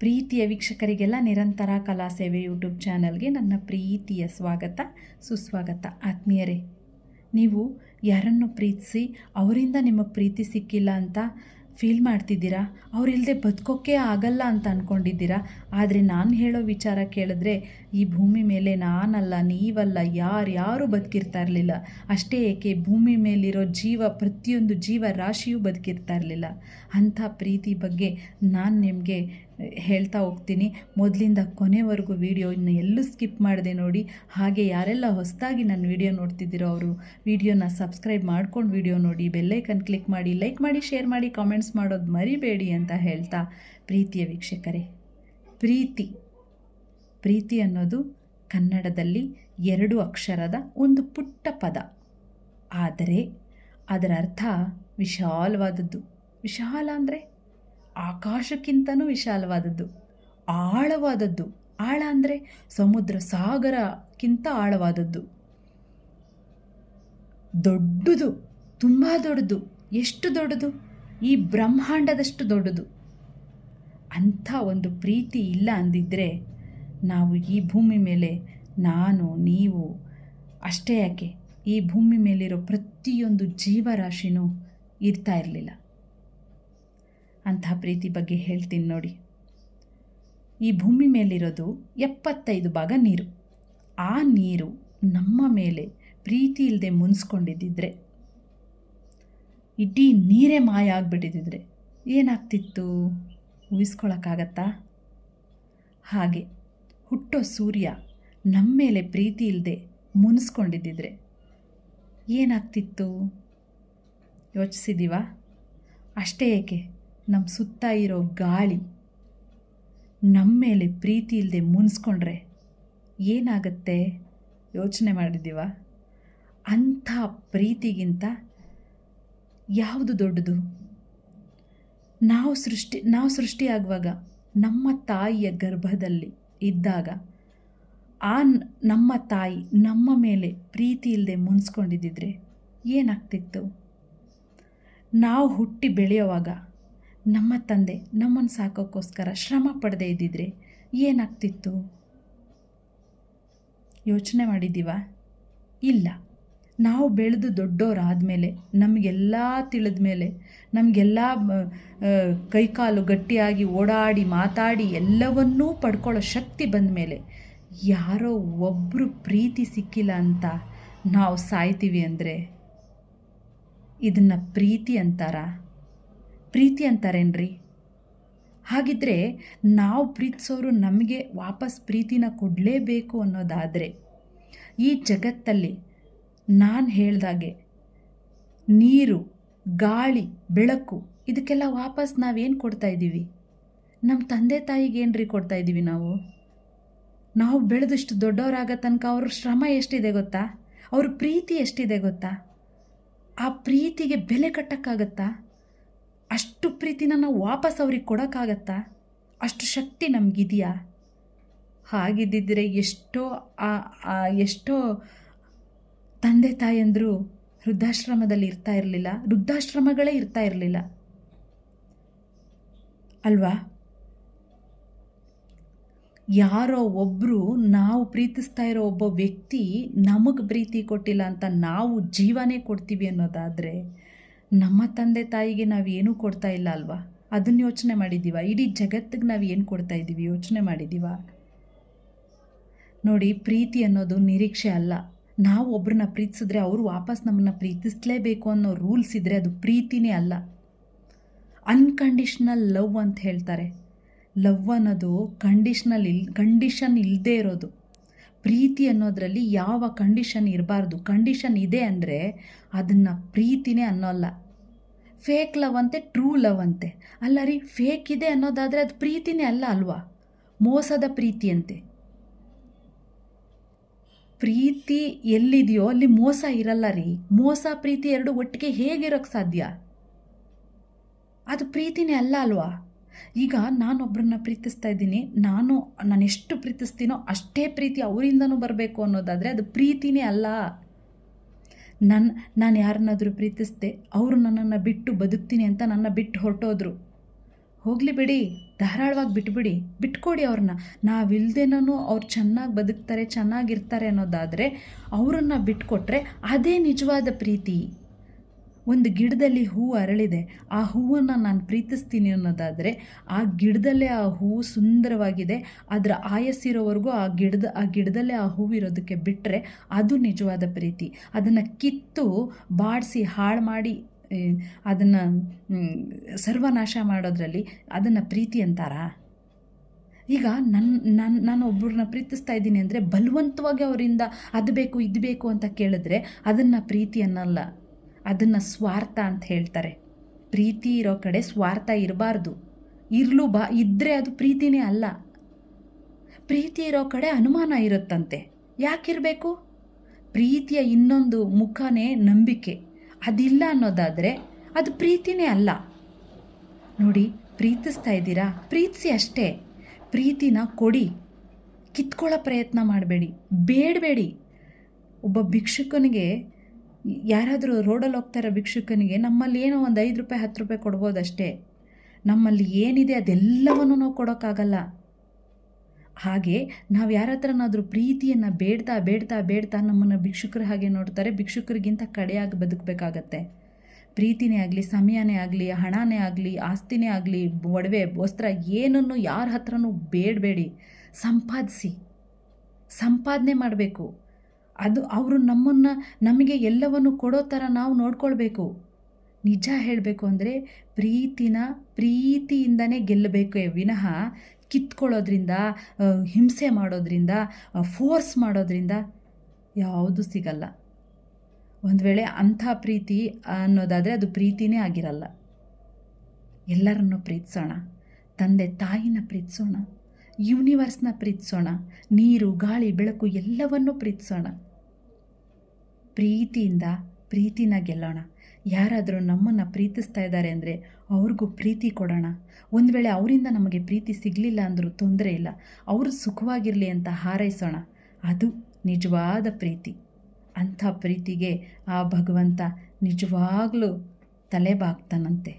ಪ್ರೀತಿಯ ವೀಕ್ಷಕರಿಗೆಲ್ಲ ನಿರಂತರ ಕಲಾ ಸೇವೆ ಯೂಟ್ಯೂಬ್ ಚಾನಲ್ಗೆ ನನ್ನ ಪ್ರೀತಿಯ ಸ್ವಾಗತ, ಸುಸ್ವಾಗತ. ಆತ್ಮೀಯರೇ, ನೀವು ಯಾರನ್ನು ಪ್ರೀತಿಸಿ, ಅವರಿಂದ ನಿಮಗೆ ಪ್ರೀತಿ ಸಿಕ್ಕಿಲ್ಲ ಅಂತ ಫೀಲ್ ಮಾಡ್ತಿದ್ದೀರಾ? ಅವರಿಲ್ಲದೆ ಬದುಕೋಕ್ಕೆ ಆಗಲ್ಲ ಅಂತ ಅಂದ್ಕೊಂಡಿದ್ದೀರಾ ಆದರೆ ನಾನು ಹೇಳೋ ವಿಚಾರ ಕೇಳಿದ್ರೆ, ಈ ಭೂಮಿ ಮೇಲೆ ನಾನಲ್ಲ, ನೀವಲ್ಲ, ಯಾರು ಯಾರೂ ಬದುಕಿರ್ತಾ ಇರಲಿಲ್ಲ. ಅಷ್ಟೇ ಏಕೆ, ಭೂಮಿ ಮೇಲಿರೋ ಜೀವ, ಪ್ರತಿಯೊಂದು ಜೀವ ರಾಶಿಯೂ ಬದುಕಿರ್ತಾ ಇರಲಿಲ್ಲ. ಅಂಥ ಪ್ರೀತಿ ಬಗ್ಗೆ ನಾನು ನಿಮಗೆ ಹೇಳ್ತಾ ಹೋಗ್ತೀನಿ. ಮೊದಲಿಂದ ಕೊನೆವರೆಗೂ ವೀಡಿಯೋನ ಎಲ್ಲೂ ಸ್ಕಿಪ್ ಮಾಡಿದೆ ನೋಡಿ. ಹಾಗೆ ಯಾರೆಲ್ಲ ಹೊಸದಾಗಿ ನನ್ನ ವೀಡಿಯೋ ನೋಡ್ತಿದ್ದೀರೋ ಅವರು ವೀಡಿಯೋನ ಸಬ್ಸ್ಕ್ರೈಬ್ ಮಾಡ್ಕೊಂಡು ವೀಡಿಯೋ ನೋಡಿ. ಬೆಲ್ಲೈಕನ್ ಕ್ಲಿಕ್ ಮಾಡಿ ಲೈಕ್ ಮಾಡಿ ಶೇರ್ ಮಾಡಿ ಕಾಮೆಂಟ್ಸ್ ಮಾಡೋದು ಮರಿಬೇಡಿ ಅಂತ ಹೇಳ್ತಾ ಪ್ರೀತಿಯ ವೀಕ್ಷಕರೇ. ಪ್ರೀತಿ. ಪ್ರೀತಿ ಅನ್ನೋದು ಕನ್ನಡದಲ್ಲಿ ಎರಡು ಅಕ್ಷರದ ಒಂದು ಪುಟ್ಟ ಪದ. ಆದರೆ ಅದರ ಅರ್ಥ ವಿಶಾಲವಾದದ್ದು. ವಿಶಾಲ ಅಂದರೆ ಆಕಾಶಕ್ಕಿಂತನೂ ವಿಶಾಲವಾದದ್ದು, ಆಳವಾದದ್ದು. ಆಳ ಅಂದರೆ ಸಮುದ್ರ ಸಾಗರಕ್ಕಿಂತ ಆಳವಾದದ್ದು. ದೊಡ್ಡದು, ತುಂಬ ದೊಡ್ಡದು. ಎಷ್ಟು ದೊಡ್ಡದು? ಈ ಬ್ರಹ್ಮಾಂಡದಷ್ಟು ದೊಡ್ಡದು. ಅಂಥ ಒಂದು ಪ್ರೀತಿ ಇಲ್ಲ ಅಂದಿದ್ದರೆ ನಾವು ಈ ಭೂಮಿ ಮೇಲೆ ನಾನು, ನೀವು, ಅಷ್ಟೇ ಯಾಕೆ? ಈ ಭೂಮಿ ಮೇಲಿರೋ ಪ್ರತಿಯೊಂದು ಜೀವರಾಶಿನೂ ಇರ್ತಾ ಇರಲಿಲ್ಲ. ಅಂಥ ಪ್ರೀತಿ ಬಗ್ಗೆ ಹೇಳ್ತೀನಿ ನೋಡಿ. ಈ ಭೂಮಿ ಮೇಲಿರೋದು ಎಪ್ಪತ್ತೈದು ಭಾಗ ನೀರು. ಆ ನೀರು ನಮ್ಮ ಮೇಲೆ ಪ್ರೀತಿ ಇಲ್ಲದೆ ಮುನ್ಸ್ಕೊಂಡಿದ್ದಿದ್ರೆ, ಇಡೀ ನೀರೇ ಮಾಯ ಆಗಿಬಿಟ್ಟಿದ್ದಿದ್ರೆ ಏನಾಗ್ತಿತ್ತು? ಊಹಿಸ್ಕೊಳಕ್ಕಾಗತ್ತಾ? ಹಾಗೆ ಹುಟ್ಟೋ ಸೂರ್ಯ ನಮ್ಮ ಮೇಲೆ ಪ್ರೀತಿ ಇಲ್ಲದೆ ಮುನ್ಸ್ಕೊಂಡಿದ್ದಿದ್ರೆ ಏನಾಗ್ತಿತ್ತು? ಯೋಚಿಸಿದ್ದೀವಾ? ಅಷ್ಟೇ ಏಕೆ? ನಮ್ಮ ಸುತ್ತ ಇರೋ ಗಾಳಿ ನಮ್ಮ ಮೇಲೆ ಪ್ರೀತಿ ಇಲ್ಲದೆ ಮುನ್ಸ್ಕೊಂಡ್ರೆ ಏನಾಗತ್ತೆ? ಯೋಚನೆ ಮಾಡಿದ್ದೀವ? ಅಂಥ ಪ್ರೀತಿಗಿಂತ ಯಾವುದು ದೊಡ್ಡದು? ನಾವು ಸೃಷ್ಟಿ, ನಾವು ಸೃಷ್ಟಿಯಾಗುವಾಗ ನಮ್ಮ ತಾಯಿಯ ಗರ್ಭದಲ್ಲಿ ಇದ್ದಾಗ ಆ ನಮ್ಮ ತಾಯಿ ನಮ್ಮ ಮೇಲೆ ಪ್ರೀತಿ ಇಲ್ಲದೆ ಮುನ್ಸ್ಕೊಂಡಿದ್ದಿದ್ರೆ ಏನಾಗ್ತಿತ್ತು? ನಾವು ಹುಟ್ಟಿ ಬೆಳೆಯುವಾಗ ನಮ್ಮ ತಂದೆ ನಮ್ಮನ್ನು ಸಾಕೋಕ್ಕೋಸ್ಕರ ಶ್ರಮ ಪಡೆದೇ ಇದ್ದಿದ್ರೆ ಏನಾಗ್ತಿತ್ತು? ಯೋಚನೆ ಮಾಡಿದ್ದೀವ? ಇಲ್ಲ. ನಾವು ಬೆಳೆದು ದೊಡ್ಡವರಾದಮೇಲೆ ನಮಗೆಲ್ಲ ತಿಳಿದ ಮೇಲೆ ನಮಗೆಲ್ಲ ಕೈಕಾಲು ಗಟ್ಟಿಯಾಗಿ ಓಡಾಡಿ ಮಾತಾಡಿ ಎಲ್ಲವನ್ನೂ ಪಡ್ಕೊಳ್ಳೋ ಶಕ್ತಿ ಬಂದ ಮೇಲೆ ಯಾರೋ ಒಬ್ಬರು ಪ್ರೀತಿ ಸಿಕ್ಕಿಲ್ಲ ಅಂತ ನಾವು ಸಾಯ್ತೀವಿ ಅಂದರೆ ಇದನ್ನು ಪ್ರೀತಿ ಅಂತಾರಾ? ಪ್ರೀತಿ ಅಂತಾರೇನ್ರಿ? ಹಾಗಿದ್ರೆ ನಾವು ಪ್ರೀತಿಸೋರು ನಮಗೆ ವಾಪಸ್ ಪ್ರೀತಿನ ಕೊಡಲೇಬೇಕು ಅನ್ನೋದಾದರೆ ಈ ಜಗತ್ತಲ್ಲಿ ನಾನು ಹೇಳ್ದಾಗೆ ನೀರು, ಗಾಳಿ, ಬೆಳಕು ಇದಕ್ಕೆಲ್ಲ ವಾಪಸ್ ನಾವೇನು ಕೊಡ್ತಾ ಇದ್ದೀವಿ? ನಮ್ಮ ತಂದೆ ತಾಯಿಗೆ ಏನ್ರಿ ಕೊಡ್ತಾ ಇದ್ದೀವಿ ನಾವು? ನಾವು ಬೆಳೆದಷ್ಟು ದೊಡ್ಡವರಾಗೋ ತನಕ ಅವ್ರ ಶ್ರಮ ಎಷ್ಟಿದೆ ಗೊತ್ತಾ? ಅವ್ರ ಪ್ರೀತಿ ಎಷ್ಟಿದೆ ಗೊತ್ತಾ? ಆ ಪ್ರೀತಿಗೆ ಬೆಲೆ ಕಟ್ಟಕ್ಕಾಗತ್ತಾ? ಅಷ್ಟು ಪ್ರೀತಿನ ನಾವು ವಾಪಸ್ ಅವ್ರಿಗೆ ಕೊಡೋಕ್ಕಾಗತ್ತಾ? ಅಷ್ಟು ಶಕ್ತಿ ನಮಗಿದೆಯಾ? ಹಾಗಿದ್ದಿದ್ರೆ ಎಷ್ಟೋ ಎಷ್ಟೋ ತಂದೆ ತಾಯಂದರು ವೃದ್ಧಾಶ್ರಮದಲ್ಲಿ ಇರ್ತಾ ಇರಲಿಲ್ಲ. ವೃದ್ಧಾಶ್ರಮಗಳೇ ಇರ್ತಾ ಇರಲಿಲ್ಲ. ಅಲ್ವಾ? ಯಾರೋ ಒಬ್ಬರು ನಾವು ಪ್ರೀತಿಸ್ತಾ ಇರೋ ಒಬ್ಬ ವ್ಯಕ್ತಿ ನಮಗೆ ಪ್ರೀತಿ ಕೊಟ್ಟಿಲ್ಲ ಅಂತ ನಾವು ಜೀವನೇ ಕೊಡ್ತೀವಿ ಅನ್ನೋದಾದರೆ ನಮ್ಮ ತಂದೆ ತಾಯಿಗೆ ನಾವು ಏನೂ ಕೊಡ್ತಾ ಇಲ್ಲ ಅಲ್ವಾ? ಅದನ್ನು ಯೋಚನೆ ಮಾಡಿದ್ದೀವ? ಇಡೀ ಜಗತ್ತಿಗೆ ನಾವು ಏನು ಕೊಡ್ತಾ ಇದ್ದೀವಿ? ಯೋಚನೆ ಮಾಡಿದ್ದೀವ? ನೋಡಿ, ಪ್ರೀತಿ ಅನ್ನೋದು ನಿರೀಕ್ಷೆ ಅಲ್ಲ. ನಾವು ಒಬ್ಬರನ್ನ ಪ್ರೀತಿಸಿದ್ರೆ ಅವರು ವಾಪಸ್ ನಮ್ಮನ್ನು ಪ್ರೀತಿಸಲೇಬೇಕು ಅನ್ನೋ ರೂಲ್ಸ್ ಇದ್ದರೆ ಅದು ಪ್ರೀತಿನೇ ಅಲ್ಲ. ಅನ್ಕಂಡೀಷ್ನಲ್ ಲವ್ ಅಂತ ಹೇಳ್ತಾರೆ. ಲವ್ ಅನ್ನೋದು ಕಂಡೀಷ್ನಲ್ ಇಲ್ ಕಂಡೀಷನ್ ಇಲ್ಲದೇ ಇರೋದು. ಪ್ರೀತಿ ಅನ್ನೋದರಲ್ಲಿ ಯಾವ ಕಂಡೀಷನ್ ಇರಬಾರ್ದು? ಕಂಡೀಷನ್ ಇದೆ ಅಂದರೆ ಅದನ್ನು ಪ್ರೀತಿನೇ ಅನ್ನೋಲ್ಲ. ಫೇಕ್ ಲವ್ ಅಂತೆ ಟ್ರೂ ಲವ್ ಅಂತೆ. ಅಲ್ಲ ರೀ ಫೇಕ್ ಇದೆ ಅನ್ನೋದಾದರೆ ಅದು ಪ್ರೀತಿನೇ ಅಲ್ಲ ಅಲ್ವಾ? ಮೋಸದ ಪ್ರೀತಿ ಅಂತೆ. ಪ್ರೀತಿ ಎಲ್ಲಿದೆಯೋ, ಅಲ್ಲಿ ಮೋಸ ಇರಲ್ಲ ರೀ. ಮೋಸ ಪ್ರೀತಿ ಎರಡು ಒಟ್ಟಿಗೆ ಹೇಗಿರೋಕ್ಕೆ ಸಾಧ್ಯ? ಅದು ಪ್ರೀತಿನೇ ಅಲ್ಲ ಅಲ್ವಾ? ಈಗ ನಾನೊಬ್ಬರನ್ನ ಪ್ರೀತಿಸ್ತಾ ಇದ್ದೀನಿ. ನಾನು ನಾನು ಎಷ್ಟು ಪ್ರೀತಿಸ್ತೀನೋ ಅಷ್ಟೇ ಪ್ರೀತಿ ಅವರಿಂದನೂ ಬರಬೇಕು ಅನ್ನೋದಾದರೆ ಅದು ಪ್ರೀತಿನೇ ಅಲ್ಲ. ನನ್ನ ನಾನು ಯಾರನ್ನಾದರೂ ಪ್ರೀತಿಸ್ದೆ, ಅವರು ನನ್ನನ್ನು ಬಿಟ್ಟು ಬದುಕ್ತೀನಿ ಅಂತ ನನ್ನ ಬಿಟ್ಟು ಹೊರಟೋದ್ರು. ಹೋಗಲಿ ಬಿಡಿ, ಧಾರಾಳವಾಗಿ ಬಿಟ್ಬಿಡಿ, ಬಿಟ್ಕೊಡಿ ಅವ್ರನ್ನ. ನಾವಿಲ್ದೇನೂ ಅವ್ರು ಚೆನ್ನಾಗಿ ಬದುಕ್ತಾರೆ, ಚೆನ್ನಾಗಿರ್ತಾರೆ ಅನ್ನೋದಾದರೆ ಅವರನ್ನು ಬಿಟ್ಕೊಟ್ರೆ ಅದೇ ನಿಜವಾದ ಪ್ರೀತಿ. ಒಂದು ಗಿಡದಲ್ಲಿ ಹೂವು ಅರಳಿದೆ. ಆ ಹೂವನ್ನು ನಾನು ಪ್ರೀತಿಸ್ತೀನಿ ಅನ್ನೋದಾದರೆ ಆ ಗಿಡದಲ್ಲೇ ಆ ಹೂವು ಸುಂದರವಾಗಿದೆ. ಅದರ ಆಯಸ್ಸಿರೋವರೆಗೂ ಆ ಗಿಡದ, ಆ ಗಿಡದಲ್ಲೇ ಆ ಹೂವು ಇರೋದಕ್ಕೆ ಬಿಟ್ಟರೆ ಅದು ನಿಜವಾದ ಪ್ರೀತಿ. ಅದನ್ನು ಕಿತ್ತು ಬಾಡಿಸಿ ಹಾಳು ಮಾಡಿ ಅದನ್ನು ಸರ್ವನಾಶ ಮಾಡೋದ್ರಲ್ಲಿ ಅದನ್ನು ಪ್ರೀತಿ ಅಂತಾರಾ? ಈಗ ನನ್ನ ನನ್ನ ನಾನು ಒಬ್ಬರನ್ನ ಪ್ರೀತಿಸ್ತಾ ಇದ್ದೀನಿ ಅಂದರೆ ಬಲವಂತವಾಗಿ ಅವರಿಂದ ಅದು ಬೇಕು, ಇದು ಬೇಕು ಅಂತ ಕೇಳಿದ್ರೆ ಅದನ್ನು ಪ್ರೀತಿ ಅನ್ನಲ್ಲ. ಅದನ್ನು ಸ್ವಾರ್ಥ ಅಂತ ಹೇಳ್ತಾರೆ. ಪ್ರೀತಿ ಇರೋ ಕಡೆ ಸ್ವಾರ್ಥ ಇರಬಾರ್ದು. ಇರಲು ಬಾ ಇದ್ದರೆ ಅದು ಪ್ರೀತಿನೇ ಅಲ್ಲ. ಪ್ರೀತಿ ಇರೋ ಕಡೆ ಅನುಮಾನ ಇರುತ್ತಂತೆ. ಯಾಕಿರಬೇಕು? ಪ್ರೀತಿಯ ಇನ್ನೊಂದು ಮುಖನೇ ನಂಬಿಕೆ. ಅದಿಲ್ಲ ಅನ್ನೋದಾದರೆ ಅದು ಪ್ರೀತಿನೇ ಅಲ್ಲ. ನೋಡಿ, ಪ್ರೀತಿಸ್ತಾ ಇದ್ದೀರಾ? ಪ್ರೀತಿಸಿ ಅಷ್ಟೇ. ಪ್ರೀತಿನ ಕೊಡಿ. ಕಿತ್ಕೊಳ್ಳೋ ಪ್ರಯತ್ನ ಮಾಡಬೇಡಿ. ಬೇಡಬೇಡಿ. ಒಬ್ಬ ಭಿಕ್ಷುಕನಿಗೆ ಯಾರಾದರೂ ರೋಡಲ್ಲಿ ಹೋಗ್ತಾರ ಭಿಕ್ಷುಕನಿಗೆ, ನಮ್ಮಲ್ಲಿ ಏನೋ ಒಂದು ಐದು ರೂಪಾಯಿ, ಹತ್ತು ರೂಪಾಯಿ ಕೊಡ್ಬೋದಷ್ಟೇ. ನಮ್ಮಲ್ಲಿ ಏನಿದೆ ಅದೆಲ್ಲವನ್ನು ನಾವು ಕೊಡೋಕ್ಕಾಗಲ್ಲ. ಹಾಗೆ ನಾವು ಯಾರ ಹತ್ರನಾದರೂ ಪ್ರೀತಿಯನ್ನು ಬೇಡ್ತಾ ಬೇಡ್ತಾ ಬೇಡ್ತಾ ನಮ್ಮನ್ನು ಭಿಕ್ಷುಕರ ಹಾಗೆ ನೋಡ್ತಾರೆ, ಭಿಕ್ಷುಕರಿಗಿಂತ ಕಡೆಯಾಗಿ ಬದುಕಬೇಕಾಗತ್ತೆ. ಪ್ರೀತಿನೇ ಆಗಲಿ, ಸಮಯನೇ ಆಗಲಿ, ಹಣನೇ ಆಗಲಿ, ಆಸ್ತಿನೇ ಆಗಲಿ, ಒಡವೆ, ವಸ್ತ್ರ, ಏನನ್ನು ಯಾರ ಹತ್ರನೂ ಬೇಡಬೇಡಿ. ಸಂಪಾದಿಸಿ. ಸಂಪಾದನೆ ಮಾಡಬೇಕು. ಅದು ಅವರು ನಮ್ಮನ್ನು, ನಮಗೆ ಎಲ್ಲವನ್ನು ಕೊಡೋ ಥರ ನಾವು ನೋಡ್ಕೊಳ್ಬೇಕು. ನಿಜ ಹೇಳಬೇಕು ಅಂದರೆ ಪ್ರೀತಿನ, ಪ್ರೀತಿಯಿಂದನೇ ಗೆಲ್ಲಬೇಕೇ ವಿನಃ ಕಿತ್ಕೊಳ್ಳೋದ್ರಿಂದ ಹಿಂಸೆ ಮಾಡೋದ್ರಿಂದ ಫೋರ್ಸ್ ಮಾಡೋದ್ರಿಂದ ಯಾವುದು ಸಿಗಲ್ಲ. ಒಂದು ವೇಳೆ ಅಂಥ ಪ್ರೀತಿ ಅನ್ನೋದಾದರೆ ಅದು ಪ್ರೀತಿನೇ ಆಗಿರಲ್ಲ. ಎಲ್ಲರನ್ನು ಪ್ರೀತಿಸೋಣ. ತಂದೆ ತಾಯಿನ ಪ್ರೀತಿಸೋಣ. ಯೂನಿವರ್ಸ್ನ ಪ್ರೀತಿಸೋಣ. ನೀರು, ಗಾಳಿ, ಬೆಳಕು ಎಲ್ಲವನ್ನೂ ಪ್ರೀತಿಸೋಣ. ಪ್ರೀತಿಯಿಂದ ಪ್ರೀತಿನ ಗೆಲ್ಲೋಣ. ಯಾರಾದರೂ ನಮ್ಮನ್ನು ಪ್ರೀತಿಸ್ತಾ ಇದ್ದಾರೆ ಅಂದರೆ ಅವ್ರಿಗೂ ಪ್ರೀತಿ ಕೊಡೋಣ. ಒಂದು ವೇಳೆ ಅವರಿಂದ ನಮಗೆ ಪ್ರೀತಿ ಸಿಗಲಿಲ್ಲ ಅಂದರೂ ತೊಂದರೆ ಇಲ್ಲ. ಅವರು ಸುಖವಾಗಿರಲಿ ಅಂತ ಹಾರೈಸೋಣ. ಅದು ನಿಜವಾದ ಪ್ರೀತಿ. ಅಂಥ ಪ್ರೀತಿಗೆ ಆ ಭಗವಂತ ನಿಜವಾಗಲೂ ತಲೆಬಾಗ್ತಾನಂತೆ.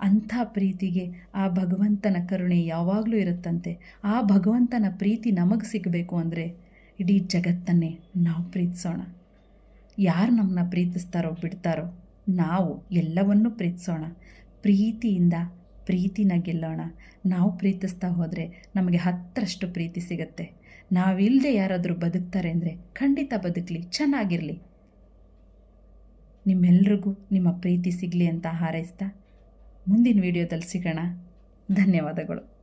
ಅಂಥ ಪ್ರೀತಿಗೆ ಆ ಭಗವಂತನ ಕರುಣೆ ಯಾವಾಗಲೂ ಇರುತ್ತಂತೆ. ಆ ಭಗವಂತನ ಪ್ರೀತಿ ನಮಗೆ ಸಿಗಬೇಕು ಅಂದರೆ ಇಡೀ ಜಗತ್ತನ್ನೇ ನಾವು ಪ್ರೀತಿಸೋಣ. ಯಾರು ನಮ್ಮನ್ನ ಪ್ರೀತಿಸ್ತಾರೋ ಬಿಡ್ತಾರೋ, ನಾವು ಎಲ್ಲವನ್ನೂ ಪ್ರೀತಿಸೋಣ. ಪ್ರೀತಿಯಿಂದ ಪ್ರೀತಿನ ಗೆಲ್ಲೋಣ. ನಾವು ಪ್ರೀತಿಸ್ತಾ ಹೋದರೆ ನಮಗೆ ಹತ್ತರಷ್ಟು ಪ್ರೀತಿ ಸಿಗುತ್ತೆ. ನಾವಿಲ್ಲದೆ ಯಾರಾದರೂ ಬದುಕ್ತಾರೆ ಅಂದರೆ ಖಂಡಿತ ಬದುಕಲಿ, ಚೆನ್ನಾಗಿರಲಿ. ನಿಮ್ಮೆಲ್ರಿಗೂ ನಿಮ್ಮ ಪ್ರೀತಿ ಸಿಗಲಿ ಅಂತ ಹಾರೈಸ್ತಾ ಮುಂದಿನ ವಿಡಿಯೋದಲ್ಲಿ ಸಿಗೋಣ. ಧನ್ಯವಾದಗಳು.